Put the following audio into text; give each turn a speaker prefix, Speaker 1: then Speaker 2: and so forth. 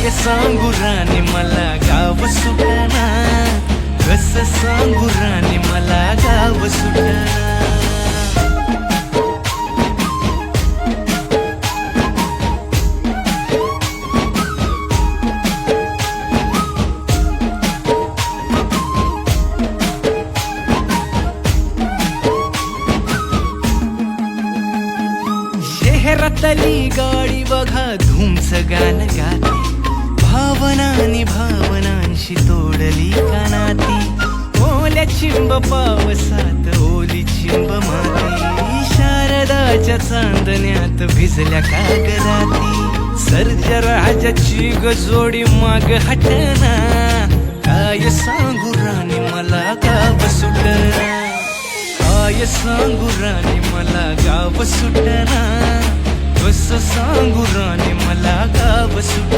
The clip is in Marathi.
Speaker 1: काय सांगू राणी मला गाव सुटाना कस सांगू राणी मला गाव सुटाना शहरातली गाडी बघा धुमच गाणं. भावनानी भावनांशी तोडली कानाती ओल्या चिंब पावसात ओली चिंब माती. शारदाच्या चांदण्यात भिजल्या कागदाती सर्ज राजाची गजोडी माग हटना. काय सांगू राणी मला गाव सुटना. काय सांगू राणी मला गाव सुटना. कस सांगू राणी मला गाव सुटना.